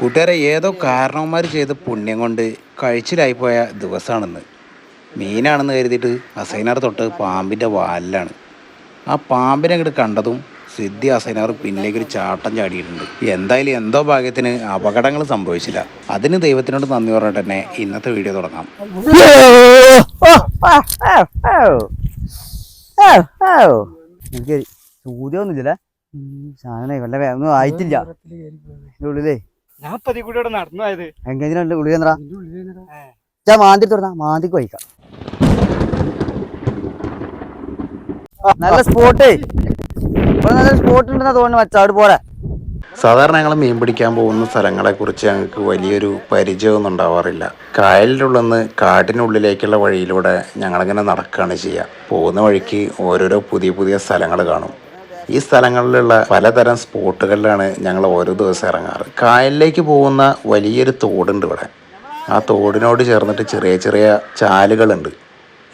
കൂട്ടുകാരെ ഏതോ കാരണവന്മാർ ചെയ്ത പുണ്യം കൊണ്ട് കഴിച്ചിലായി പോയ ദിവസമാണെന്ന് മീനാണെന്ന് കരുതിയിട്ട് അസൈനാർ തൊട്ട് പാമ്പിന്റെ വാലിലാണ് ആ പാമ്പിനെ അങ്ങോട്ട് കണ്ടതും സിദ്ധി അസൈനാർ പിന്നിലേക്ക് ഒരു ചാട്ടം ചാടിയിട്ടുണ്ട് എന്തായാലും എന്തോ ഭാഗ്യത്തിന് അപകടങ്ങൾ സംഭവിച്ചില്ല അതിന് ദൈവത്തിനോട് നന്ദി പറഞ്ഞിട്ട് തന്നെ ഇന്നത്തെ വീഡിയോ തുടങ്ങാം എനിക്ക് സൂര്യമൊന്നുമില്ല സാധനം വല്ല വേ- ഒന്നും ആയിട്ടില്ല ഉള്ളിലേ ഞാൻ പതി കൂടി ഇവിടെ നടന്നു പോയത്. എങ്ങനെ ഉള്ളിൽ എന്താ ചാ മാന്തി തുറന്നാ മാന്തിക്ക് വഹിക്കാം നല്ല സ്പോട്ട് ഇവിടെ നല്ല സ്പോട്ട് ഉണ്ടെന്നാ തോന്നുന്നു മച്ചാ അവിടെ പോരാ സാധാരണ ഞങ്ങൾ മീൻ പിടിക്കാൻ പോകുന്ന സ്ഥലങ്ങളെ കുറിച്ച് ഞങ്ങൾക്ക് വലിയൊരു പരിചയമൊന്നും ഉണ്ടാവാറില്ല. കായലിനുള്ളിൽ കാട്ടിനുള്ളിലേക്കുള്ള വഴിയിലൂടെ ഞങ്ങളിങ്ങനെ നടക്കുകയാണ് ചെയ്യുക പോകുന്ന വഴിക്ക് ഓരോരോ പുതിയ പുതിയ സ്ഥലങ്ങൾ കാണും. ഈ സ്ഥലങ്ങളിലുള്ള പലതരം സ്പോട്ടുകളിലാണ് ഞങ്ങൾ ഓരോ ദിവസം ഇറങ്ങാറ്. കായലിലേക്ക് പോകുന്ന വലിയൊരു തോടുണ്ട് ഇവിടെ. ആ തോടിനോട് ചേർന്നിട്ട് ചെറിയ ചെറിയ ചാലുകളുണ്ട്.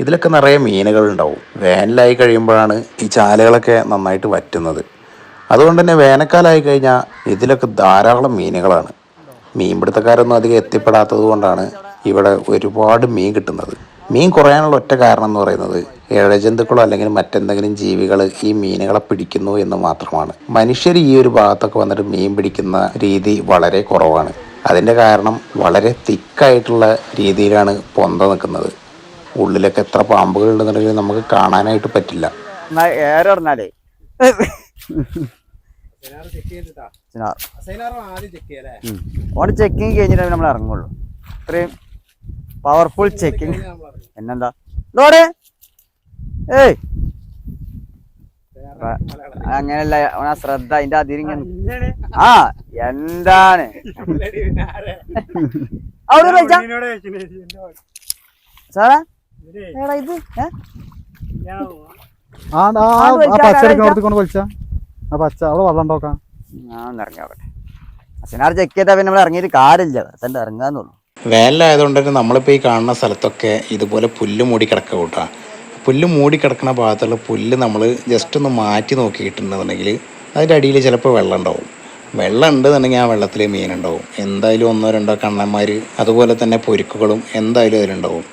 ഇതിലൊക്കെ നിറയെ മീനുകളുണ്ടാവും. വേനലായി കഴിയുമ്പോഴാണ് ഈ ചാലുകളൊക്കെ നന്നായിട്ട് വറ്റുന്നത്. അതുകൊണ്ട് തന്നെ വേനൽക്കാലമായി കഴിഞ്ഞാൽ ഇതിലൊക്കെ ധാരാളം മീനുകളാണ്. മീൻപിടുത്തക്കാരൊന്നും അധികം എത്തിപ്പെടാത്തത് കൊണ്ടാണ് ഇവിടെ ഒരുപാട് മീൻ കിട്ടുന്നത്. മീൻ കുറയാനുള്ള ഒറ്റ കാരണം എന്ന് പറയുന്നത് ഇഴജന്തുക്കളോ അല്ലെങ്കിൽ മറ്റെന്തെങ്കിലും ജീവികൾ ഈ മീനുകളെ പിടിക്കുന്നു എന്ന് മാത്രമാണ്. മനുഷ്യർ ഈ ഒരു ഭാഗത്തൊക്കെ വന്നിട്ട് മീൻ പിടിക്കുന്ന രീതി വളരെ കുറവാണ്. അതിന്റെ കാരണം വളരെ തിക്കായിട്ടുള്ള രീതിയിലാണ് പൊന്ത നിൽക്കുന്നത്. ഉള്ളിലൊക്കെ എത്ര പാമ്പുകൾ ഉണ്ടെന്നുണ്ടെങ്കിൽ നമുക്ക് കാണാനായിട്ട് പറ്റില്ല. ഏറെ ചെക്കിങ് കഴിഞ്ഞിട്ട് നമ്മൾ ഇറങ്ങുള്ളൂ. ഇത്രയും പവർഫുൾ ചെക്കിങ് എന്നെന്താ ലോഡ് ഏയ്. അങ്ങനല്ല ശ്രദ്ധ അതിന്റെ അതിരിങ്ങനെ ആ എന്താണ്? അവിടെ സാറാ? എടാ. ഇത്? ആ ആ പച്ച വലിച്ചാ. എടുക്കണോടത്ത് ആ പച്ച അവിടെ വെള്ളം ഉണ്ടാക്കാം ഞാൻ അച്ഛനാർ ചെക്ക് ചെയ്താ പിന്നെ നമ്മൾ ഇറങ്ങിയിട്ട് കാര്യമില്ല. തന്നെ ഇറങ്ങാന്നുള്ളൂ. വേനലായതുകൊണ്ട് തന്നെ നമ്മളിപ്പോൾ ഈ കാണുന്ന സ്ഥലത്തൊക്കെ ഇതുപോലെ പുല്ല് മൂടി കിടക്കുക കൂട്ടാ. പുല്ല് മൂടി കിടക്കുന്ന ഭാഗത്തുള്ള പുല്ല് നമ്മൾ ജസ്റ്റ് ഒന്ന് മാറ്റി നോക്കിയിട്ടുണ്ടെന്നുണ്ടെങ്കിൽ അതിന്റെ അടിയിൽ ചിലപ്പോൾ വെള്ളം ഉണ്ടാവും. വെള്ളം ഉണ്ടെന്നുണ്ടെങ്കിൽ ആ വെള്ളത്തിൽ മീനുണ്ടാവും എന്തായാലും ഒന്നോ രണ്ടോ കണ്ണന്മാർ അതുപോലെ തന്നെ പൊരുക്കുകളും എന്തായാലും അതിലുണ്ടാവും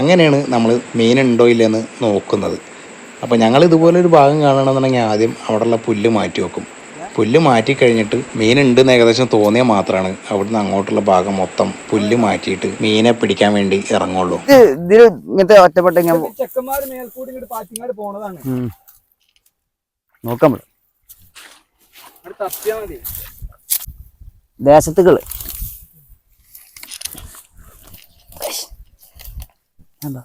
അങ്ങനെയാണ് നമ്മൾ മീനുണ്ടോ ഇല്ലെന്ന് നോക്കുന്നത്. അപ്പോൾ ഞങ്ങൾ ഇതുപോലെ ഒരു ഭാഗം കാണണമെന്നുണ്ടെങ്കിൽ ആദ്യം അവിടെയുള്ള പുല്ല് മാറ്റി വെക്കും. പുല്ല് മാറ്റിക്കഴിഞ്ഞിട്ട് മീനുണ്ടെന്ന് ഏകദേശം തോന്നിയ മാത്രമാണ് അവിടുന്ന് അങ്ങോട്ടുള്ള ഭാഗം മൊത്തം പുല്ല് മാറ്റിയിട്ട് മീനെ പിടിക്കാൻ വേണ്ടി ഇറങ്ങുള്ളൂ. ഇത് ഇതിൽ ഇങ്ങനത്തെ ഒറ്റപ്പെട്ട ഞാൻ ചെക്കന്മാര് മേൽക്കൂടി ഇങ്ങോട്ട് പാറ്റിങ്ങാട് പോണതാണ്. നോക്കാം തപ്പിയാ മതി. ദേശത്തുകൾ. എന്താ?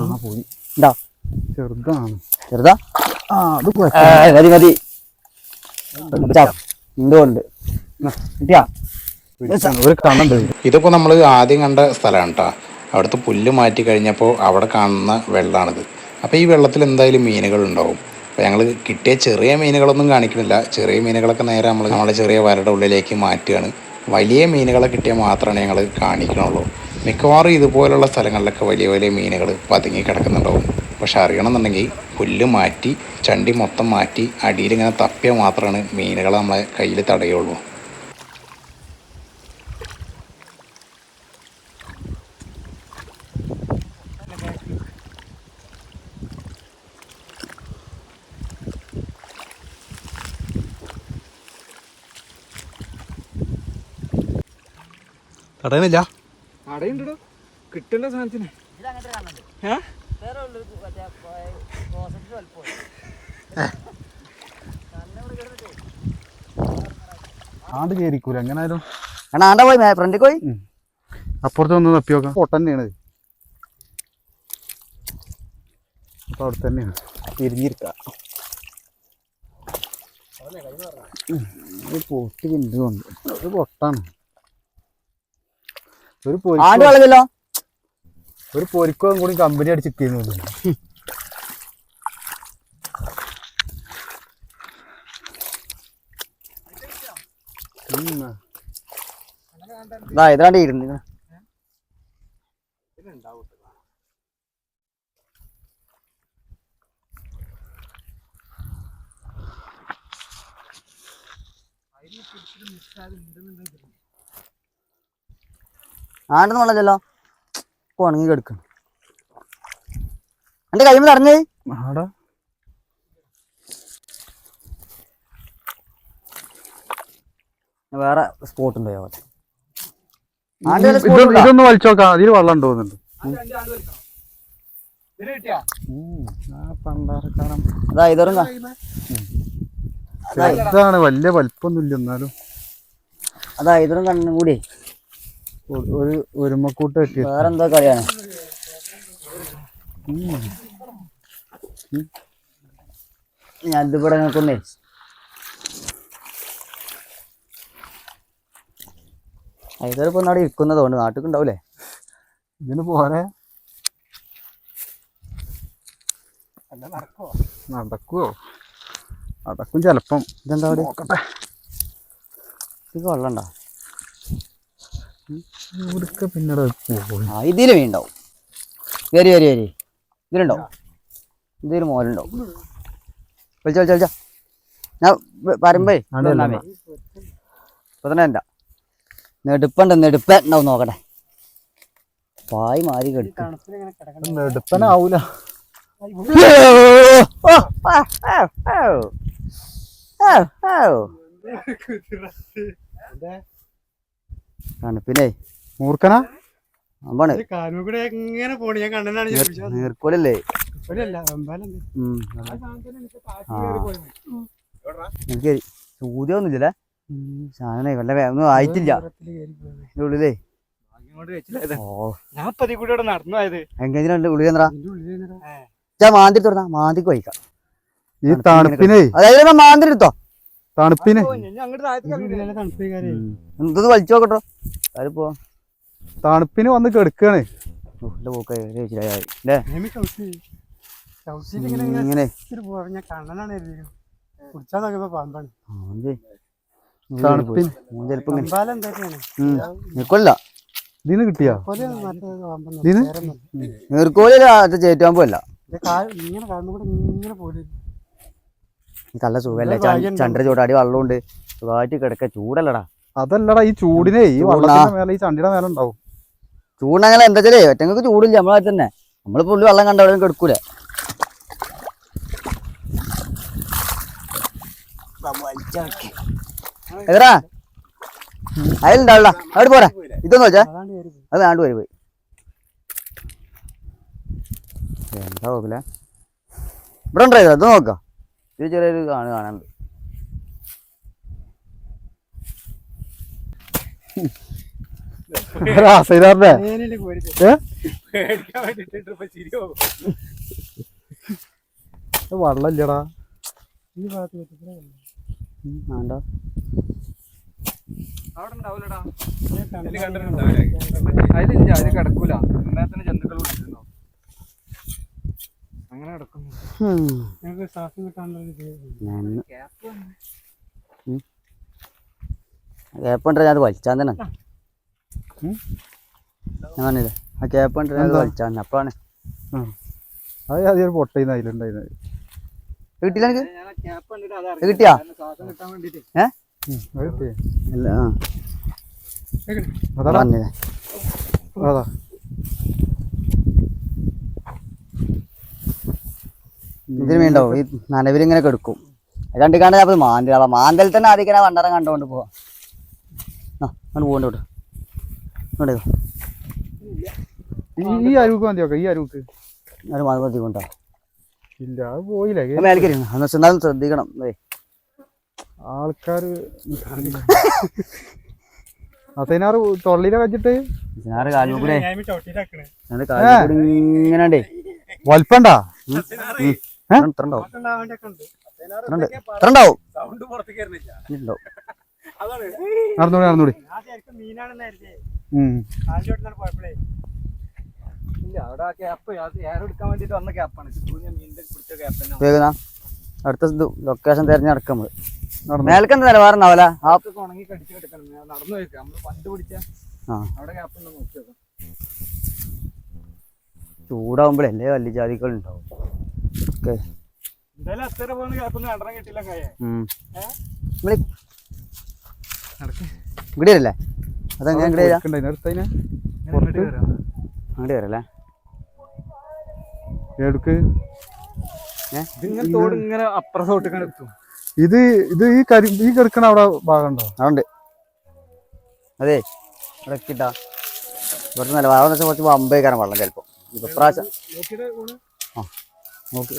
ആ പോയി. എന്താ ചെറുതാണ്. ചെറുതാ? ആ അത് മതി മതി. എന്തുകൊണ്ട് കിട്ടിയാ? ഒരു കണ്ണുണ്ട് ഇതിപ്പോൾ നമ്മൾ ആദ്യം കണ്ട സ്ഥലമാണ് കേട്ടോ അവിടുത്തെ പുല്ല് മാറ്റി കഴിഞ്ഞപ്പോൾ അവിടെ കാണുന്ന വെള്ളമാണിത് അപ്പോൾ ഈ വെള്ളത്തിൽ എന്തായാലും മീനുകൾ ഉണ്ടാവും അപ്പോൾ ഞങ്ങൾ കിട്ടിയ ചെറിയ മീനുകളൊന്നും കാണിക്കുന്നില്ല. ചെറിയ മീനുകളൊക്കെ നേരെ നമ്മൾ നമ്മളെ ചെറിയ വരയുടെ ഉള്ളിലേക്ക് മാറ്റുകയാണ്. വലിയ മീനുകളെ കിട്ടിയാൽ മാത്രമാണ് ഞങ്ങൾ കാണിക്കണുള്ളൂ. മിക്കവാറും ഇതുപോലുള്ള സ്ഥലങ്ങളിലൊക്കെ വലിയ വലിയ മീനുകൾ പതുങ്ങി കിടക്കുന്നുണ്ടാവും. പക്ഷെ അറിയണമെന്നുണ്ടെങ്കിൽ പുല്ല് മാറ്റി ചണ്ടി മൊത്തം മാറ്റി അടിയിൽ ഇങ്ങനെ തപ്പിയാൽ മാത്രമാണ് മീനുകൾ നമ്മളെ കയ്യിൽ തടയുള്ളൂ. തടയണില്ല. അടയുണ്ടോ കിട്ടേണ്ട സാധനത്തിന്? ആണ്ട് കയറിക്കൂല എങ്ങനായാലും. ആണ്ട പോയി ഫ്രണ്ടിൽ പോയി. അപ്പുറത്ത് ഒന്ന് തപ്പി നോക്കാം. പൊട്ടൻ തന്നെയാണ്. അപ്പൊ അവിടെ തന്നെയാണ് തിരിഞ്ഞിരിക്ക. പൊട്ടി ഒരു പൊട്ടാണ്. ഒരു ആണ്ട് വളകിലോ ഒരു പൊരിക്കോം കൂടി കമ്പനി അടിച്ചിട്ടിരുന്നു ഇതാണ്ട് ഇരുന്ന് അതിന് പിടിച്ചിട്ട് മിസ്സാകുന്നുണ്ടെന്നുണ്ടെങ്കിൽ ആണ്ടെന്ന് വെള്ളമല്ലോ ഉണങ്ങി കിടക്കണം എന്റെ കൈമ തടഞ്ഞേ ആടാ. വേറെ സ്പോട്ട് ഉണ്ടോ അവിടെ? ഇതൊന്ന് വലിച്ചു നോക്കാം അതിൽ വെള്ളം ഉണ്ടോ അതാ ഇതറും ചെറുതാണ്. വലിയ വലിപ്പൊന്നുമില്ല എന്നാലും. അതാ ഇതറും കണ്ണും കൂടി. ഒരു- ഒരു ഒരുമക്കൂട്ട് കെട്ടി വേറെ എന്തോ കളിയാണ് ഞാൻ ഇതിവിടെ നിൽക്കുന്നേ. ഇതൊരു അവിടെ ഇരിക്കുന്നതുകൊണ്ട് നാട്ടിൽ ഉണ്ടാവൂലേ? ഇതിന് പോരെ. നടക്കുവോ? നടക്കും ചെലപ്പം. ഇതെന്താ അവിടെ? ഇത് വെള്ളമുണ്ടോ ഇവിടൊക്കെ പിന്നീട് ആ ഇതിൽ വരി വരി വരി. ഇതിലുണ്ടാവും. ഇതിൽ മോലുണ്ടാവും വിളിച്ച വിളിച്ച വിളിച്ച ഞാൻ മതി. ഇപ്പൊ തന്നെ എന്താ നെടുപ്പുണ്ട് നെടുപ്പ. ഉണ്ടാവും നോക്കട്ടെ. പായ് മാറി കെടുക്കും നെടുപ്പനാവൂല. തണുപ്പിനെ. മൂർക്കനാ അമ്പാണ്. നീർക്കോലല്ലേ. എനിക്ക് ചൂതിയൊന്നുമില്ലല്ലേ സാധനം വല്ല വേ- ഒന്നും ആയിട്ടില്ല. ഉള്ളിലേ. മാന്തി തുറന്നാ മാന്തിക്ക് വഹിക്കാം ഈ തണുപ്പിനെ അതായത് മാന്തി എടുത്തോ? തണുപ്പിന്. വലിച്ചു നോക്കട്ടോ? അതിപ്പോ തണുപ്പിന് വന്ന് കെടുക്കാണ്. ഇതിന് കിട്ടിയാ? നല്ല സുഖല്ലേ? ചന്ദ്ര ചൂടാടി വെള്ളമുണ്ട് സുഖമായിട്ട് കിടക്ക. ചൂടല്ലടാ. അതല്ലടാ ഈ ചൂടിനെ ഈ. വള്ളത്തിന്റെ മേലെ ഈ ചണ്ടിയുടെ മേലെ ഉണ്ടാവും. ചൂടങ്ങനെ എന്താ വെച്ചാലേ ഒറ്റങ്ങൾക്ക് ചൂടില്ല നമ്മളെ തന്നെ. നമ്മൾ പുള്ളി വെള്ളം കണ്ട അവിടെ എടുക്കൂല എതിരാ അതിലുണ്ടാവില്ല അവിടെ പോരാ. ഇതൊന്നും വെച്ചാ. അത് ആണ്ട് വരും പോയി. എന്താ നോക്കില്ല ഇവിടെ ഉണ്ടോ ഇത്? നോക്കാം. ഇത് ചെറിയൊരു കാണു കാണാനുണ്ട് രാസൈതാറിന്റെ നേരിട്ട് കോരി പോയി. ഏ? പേടിക്കാൻ വേണ്ടിയിട്ട് ഇപ്പൊ ചിരി പോകും. വള്ളം ഇല്ലടാ ഈ ഭാഗത്ത് വെച്ചിട്ട് ആണ്ടോ അതിലില്ല അതിൽ കിടക്കൂല. തന്നെ ജന്തുക്കൾ പിടിച്ചിട്ടുണ്ടോ അങ്ങനെ കിടക്കുന്നു. ഞങ്ങൾക്ക് ശ്വാസം കിട്ടാനുള്ള കേപ്പുണ്ട് ഞാൻ വലിച്ചാൻ തന്നെ? ഞാൻ പറഞ്ഞില്ലേ ആ അത് എന്താ? വലിച്ചാൻ അപ്പോഴാണ് അത് ഒരു പൊട്ടയിന്ന് അതിലുണ്ടായിരുന്നത് കിട്ടില്ല എനിക്ക് ക്യാപ്പ് കണ്ടിട്ട് കിട്ടിയാ? ഏ. ഇല്ല ആ. പറഞ്ഞില്ലേ അതാ. ഇതിന് വേണ്ടാവും ഈ നനവിലിങ്ങനെ കെടുക്കും. കണ്ടിക്കാണ്ട് കണ്ട അപ്പൊ മാന്തൽ തന്നെ ആദ്യം ഇങ്ങനെ വണ്ടറം കണ്ടുകൊണ്ട് പോവാം. ആ അങ്ങോട്ട് പോകണ്ട വിട്ടു ഇങ്ങോട്ട് ഈ അരുക്ക് മതിയൊക്കെ ഈ അരുക്ക് മതി കൊണ്ടോ ഇല്ല അത് പോയില്ല മേലേക്ക് എന്ന് എന്നാലും ശ്രദ്ധിക്കണം. ഏ ആൾക്കാര് അസൈനാറ് തൊള്ളിയിലെ വെച്ചിട്ട്? ഇങ്ങനെ വലിപ്പണ്ടാ? നടന്നൂടി നടന്നൂടി അടുത്ത ലൊക്കേഷൻ തിരഞ്ഞെടുക്കാം നമ്മൾ. എന്താ നിലവാരം ഉണ്ടാവില്ല ചൂടാവുമ്പോഴല്ലേ വലിയ ജാതികൾ ഉണ്ടാവും. ഓക്കെ എന്തായാലും അത്ര പോകുന്ന ക്യാപ്പ് ഒന്നും കണ്ടണം കിട്ടില്ല കയ്യെ ഇവിടെ വരില്ലേ അതെങ്ങനെ ഇങ്ങോട്ട് വരാം. അങ്ങോട്ട് വരല്ലേ എടുക്ക് ഇങ്ങനെ അപ്പുറത്തോട്ട് ഇത് ഇത് ഈ കരി ഈ കിടക്കണ അവിടെ ഭാഗമുണ്ടോ? അതുണ്ട് അതെ. ഇവിടെ ഇവിടെ നല്ല വെച്ചാൽ കുറച്ച് അമ്പേക്കാരൻ വെള്ളം ചിലപ്പോൾ ഇപ്പൊ പ്രാവശ്യം നോക്കി